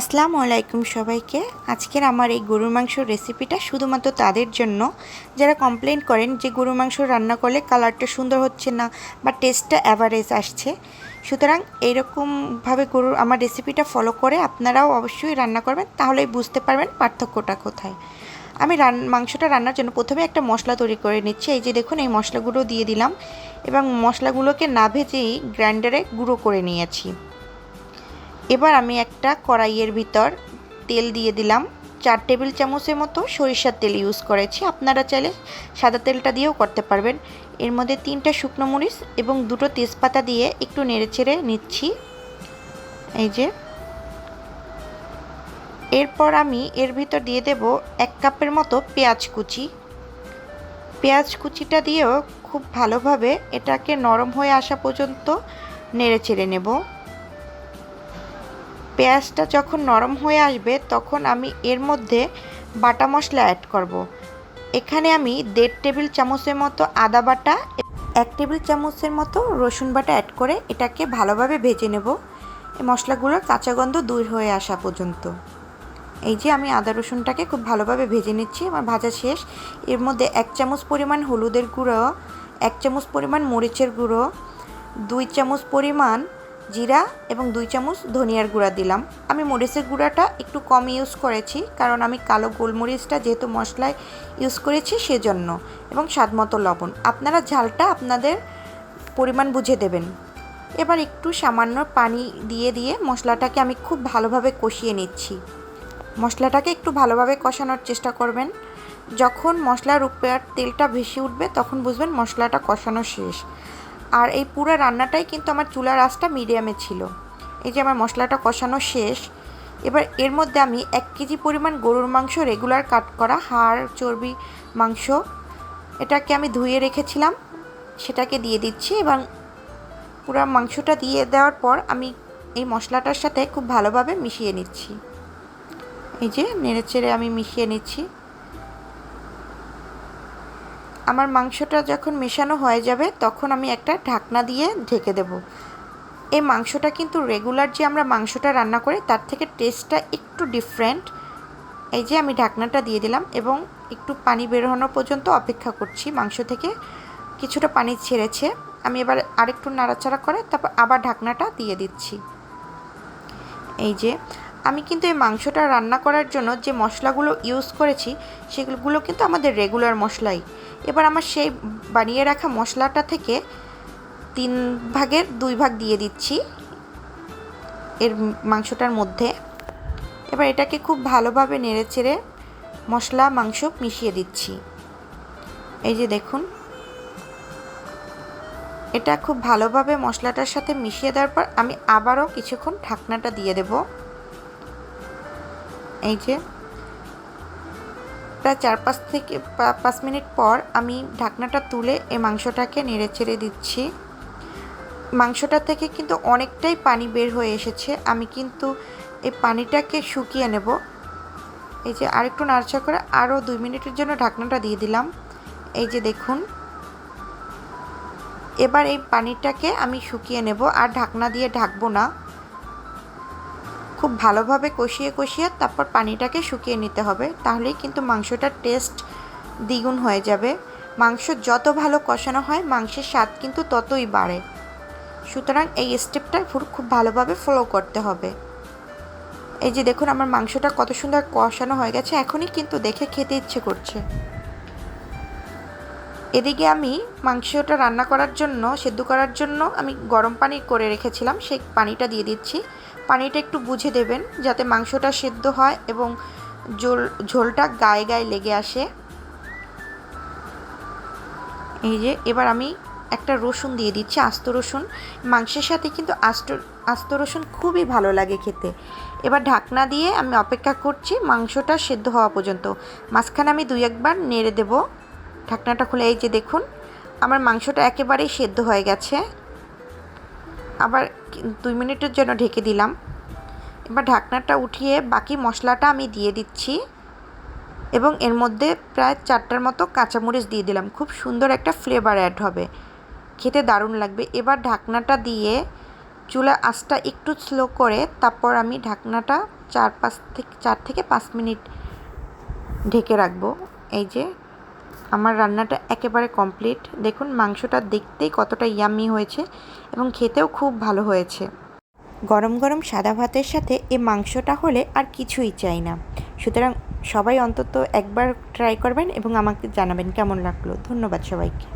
আসসালামু আলাইকুম সবাইকে। আজকের আমার এই গরুর মাংসর রেসিপিটা শুধুমাত্র তাদের জন্য। যারা কমপ্লেন করেন যে গরুর মাংস রান্না করলে কালারটা সুন্দর হচ্ছে না বা টেস্টটা অ্যাভারেজ আসছে, সুতরাং এইরকমভাবে গরুর আমার রেসিপিটা ফলো করে আপনারাও অবশ্যই রান্না করবেন, তাহলেই বুঝতে পারবেন পার্থক্যটা কোথায়। আমি রান, মাংসটা রান্নার জন্য প্রথমে একটা মশলা তৈরি করে নিচ্ছি। এই যে দেখুন, এই মশলাগুলো দিয়ে দিলাম। এবং মশলাগুলোকে না ভেজেই গ্রাইন্ডারে গুঁড়ো করে নিয়েছি। এবার আমি একটা কড়াইয়ের ভিতর তেল দিয়ে দিলাম। চার টেবিল চামচের মতো সরিষার তেল ইউজ করেছি। আপনারা চাইলে সাদা তেলটা দিয়েও করতে পারবেন। এর মধ্যে তিনটা শুকনো মরিচ এবং দুটো তেজপাতা দিয়ে একটু নেড়েচেড়ে নিচ্ছি। এই যে। এরপর আমি এর ভিতর দিয়ে দেব এক কাপের মতো পেঁয়াজ কুচি। পেঁয়াজ কুচিটা দিয়েও খুব ভালোভাবে এটাকে নরম হয়ে আসা পর্যন্ত নেড়ে চেড়ে নেব। পেঁয়াজটা যখন নরম হয়ে আসবে, তখন আমি এর মধ্যে বাটা মশলা অ্যাড করব। এখানে আমি দেড় টেবিল চামচের মতো আদা বাটা, এক টেবিল চামচের মতো রসুন বাটা অ্যাড করে এটাকে ভালোভাবে ভেজে নেব। এই মশলাগুলোর কাঁচা গন্ধ দূর হয়ে আসা পর্যন্ত। এই যে আমি আদা রসুনটাকে খুব ভালোভাবে ভেজে নিচ্ছি, আমার ভাজা শেষ। এর মধ্যে এক চামচ পরিমাণ হলুদের গুঁড়ো, এক চামচ পরিমাণ মরিচের গুঁড়ো, দুই চামচ পরিমাণ জিরা এবং দুই চামচ ধনিয়ার গুঁড়া দিলাম। আমি মরিচের গুঁড়াটা একটু কম ইউজ করেছি, কারণ আমি কালো গোলমরিচটা যেহেতু মশলায় ইউজ করেছি সেজন্য, এবং স্বাদ মতো লবণ। আপনারা ঝালটা আপনাদের পরিমাণ বুঝে দেবেন। এবার একটু সামান্য পানি দিয়ে দিয়ে মশলাটাকে আমি খুব ভালোভাবে কষিয়ে নিচ্ছি। মশলাটাকে একটু ভালোভাবে কষানোর চেষ্টা করবেন। যখন মশলার উপর তেলটা ভেসে উঠবে, তখন বুঝবেন মশলাটা কষানো শেষ। আর এই পুরো রান্নাটাই কিন্তু আমার চুলার আঁচটা মিডিয়ামে ছিল। এই যে আমার মশলাটা কষানো শেষ, এবার এর মধ্যে আমি এক কেজি পরিমাণ গরুর মাংস রেগুলার কাট করা হাড়, চর্বি, মাংস, এটাকে আমি ধুয়ে রেখেছিলাম, সেটাকে দিয়ে দিচ্ছি এবং পুরো মাংসটা দিয়ে দেওয়ার পর আমি এই মশলাটার সাথে খুব ভালোভাবে মিশিয়ে নিচ্ছি। এই যে নেড়ে চেড়ে আমি মিশিয়ে নিচ্ছি। আমার মাংসটা যখন মেশানো হয়ে যাবে, তখন আমি একটা ঢাকনা দিয়ে ঢেকে দেব। এই মাংসটা কিন্তু রেগুলার যে আমরা মাংসটা রান্না করি, তার থেকে টেস্টটা একটু ডিফারেন্ট এই যে আমি ঢাকনাটা দিয়ে দিলাম এবং একটু পানি বেরোনো পর্যন্ত অপেক্ষা করছি। মাংস থেকে কিছুটা পানি ছেড়েছে। আমি এবার আরেকটু নাড়াচাড়া করে তারপর আবার ঢাকনাটা দিয়ে দিচ্ছি। এই যে আমি কিন্তু এই মাংসটা রান্না করার জন্য যে মশলাগুলো ইউজ করেছি, সেগুলো কিন্তু আমাদের রেগুলার মশলাই। এবার আমার সেই বানিয়ে রাখা মশলাটা থেকে তিন ভাগের দুই ভাগ দিয়ে দিচ্ছি এর মাংসটার মধ্যে। এবার এটাকে খুব ভালোভাবে নেড়ে চেড়ে মশলা, মাংস মিশিয়ে দিচ্ছি। এই যে দেখুন। এটা খুব ভালোভাবে মশলাটার সাথে মিশিয়ে দেওয়ার পর আমি আবারও কিছুক্ষণ ঢাকনাটা দিয়ে দেব। এই যে, প্রায় চার পাঁচ থেকে পাঁচ মিনিট পর আমি ঢাকনাটা তুলে এই মাংসটাকে নেড়ে ছেড়ে দিচ্ছি। মাংসটা থেকে কিন্তু অনেকটাই পানি বের হয়ে এসেছে। আমি কিন্তু এই পানিটাকে শুকিয়ে নেব। এই যে আরেকটু নাড়চা করে আরও দুই মিনিটের জন্য ঢাকনাটা দিয়ে দিলাম। এই যে দেখুন। এবার এই পানিটাকে আমি শুকিয়ে নেব। আর ঢাকনা দিয়ে ঢাকবো না। খুব ভালোভাবে কষিয়ে কষিয়ে তারপর পানিটাকে শুকিয়ে নিতে হবে। তাহলেই কিন্তু মাংসটার টেস্ট দ্বিগুণ হয়ে যাবে। মাংস যত ভালো কষানো হয়, মাংসের স্বাদ কিন্তু ততই বাড়ে। সুতরাং এই স্টেপটা খুব ভালোভাবে ফলো করতে হবে। এই যে দেখুন, আমার মাংসটা কত সুন্দর কষানো হয়ে গেছে। এখনই কিন্তু দেখে খেতে ইচ্ছে করছে। এদিকে আমি মাংসটা রান্না করার জন্য, সেদ্ধ করার জন্য আমি গরম পানি করে রেখেছিলাম। সেই পানিটা দিয়ে দিচ্ছি। পানিটা একটু বুঝে দেবেন যাতে মাংসটা সেদ্ধ হয় এবং ঝোল ঝোলটা গায়ে গায়ে লেগে আসে। এই যে, এবার আমি একটা রসুন দিয়ে দিচ্ছি, আস্ত রসুন। মাংসের সাথে কিন্তু আস্ত আস্ত রসুন খুবই ভালো লাগে খেতে। এবার ঢাকনা দিয়ে আমি অপেক্ষা করছি মাংসটা সেদ্ধ হওয়া পর্যন্ত। মাঝখানে আমি দুই একবার নেড়ে দেব। ঢাকনাটা খুলে এই যে দেখুন, আমার মাংসটা একেবারেই সেদ্ধ হয়ে গেছে। আবার দুই মিনিটের জন্য ঢেকে দিলাম। এবার ঢাকনাটা উঠিয়ে বাকি মশলাটা আমি দিয়ে দিচ্ছি এবং এর মধ্যে প্রায় চারটার মতো কাঁচামরিচ দিয়ে দিলাম। খুব সুন্দর একটা ফ্লেভার অ্যাড হবে। খেতে দারুণ লাগবে। এবার ঢাকনাটা দিয়ে চুলা আঁচটা একটু স্লো করে তারপর আমি ঢাকনাটা চার পাঁচ থেকে, চার থেকে পাঁচ মিনিট ঢেকে রাখব। এই যে আমার রান্নাটা একেবারে কমপ্লিট দেখুন, মাংসটা দেখতেই কতটা ইয়ামি হয়েছে এবং খেতেও খুব ভালো হয়েছে। গরম গরম সাদা ভাতের সাথে এ মাংসটা হলে আর কিছুই চাই না। সুতরাং সবাই অন্তত একবার ট্রাই করবেন এবং আমাকে জানাবেন কেমন লাগল। ধন্যবাদ সবাইকে।